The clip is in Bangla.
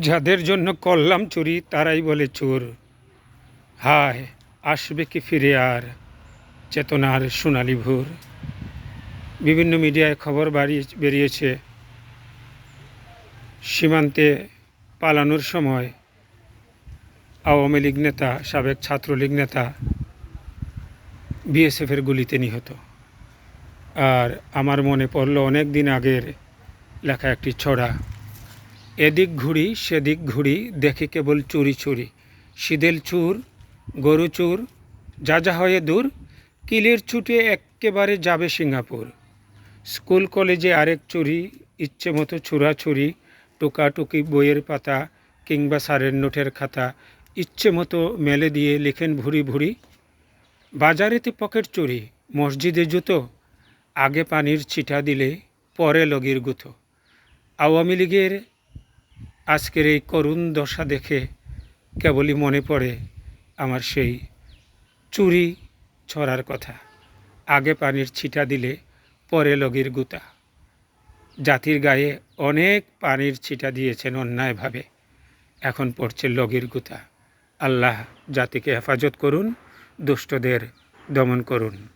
যাদের জন্য করলাম চুরি, তারাই বলে চোর। হায়, আসবে কি ফিরে আর? চেতনার সোনালি ভোর। বিভিন্ন মিডিয়ায় খবর বাড়িয়ে বেরিয়েছে। সীমান্তে পালানোর সময় আওয়ামী লীগ নেতা, সাবেক ছাত্রলীগ নেতা বিএসএফের গুলিতে নিহত। আর আমার মনে পড়ল অনেক দিন আগের লেখা একটি ছড়া। এদিক ঘুরি, সেদিক ঘুরি, দেখি কেবল চুরি চুরি। সিদেল চুর, গরু চুর, যা যা হয়ে দূর, কিলের ছুটে একেবারে যাবে সিঙ্গাপুর। স্কুল, কলেজে আরেক চুরি, ইচ্ছে মতো ছুরি টুকাটুকি বইয়ের পাতা কিংবা সারের নোটের খাতা, ইচ্ছে মতো মেলে দিয়ে লেখেন ভুরি ভুরি। বাজারেতে পকেট চুরি, মসজিদে জুতো, আগে পানির ছিটা দিলে পরে লগির গুঁতো। আওয়ামী লীগের আজকের এই করুণ দশা দেখে কেবলই মনে পড়ে আমার সেই চুরি ছড়ার কথা। আগে পানির ছিটা দিলে পরে লগির গুতা। জাতির গায়ে অনেক পানির ছিটা দিয়েছেন অন্যায়ভাবে। এখন পড়ছে লগির গুতা। আল্লাহ জাতিকে হেফাজত করুন, দুষ্টদের দমন করুন।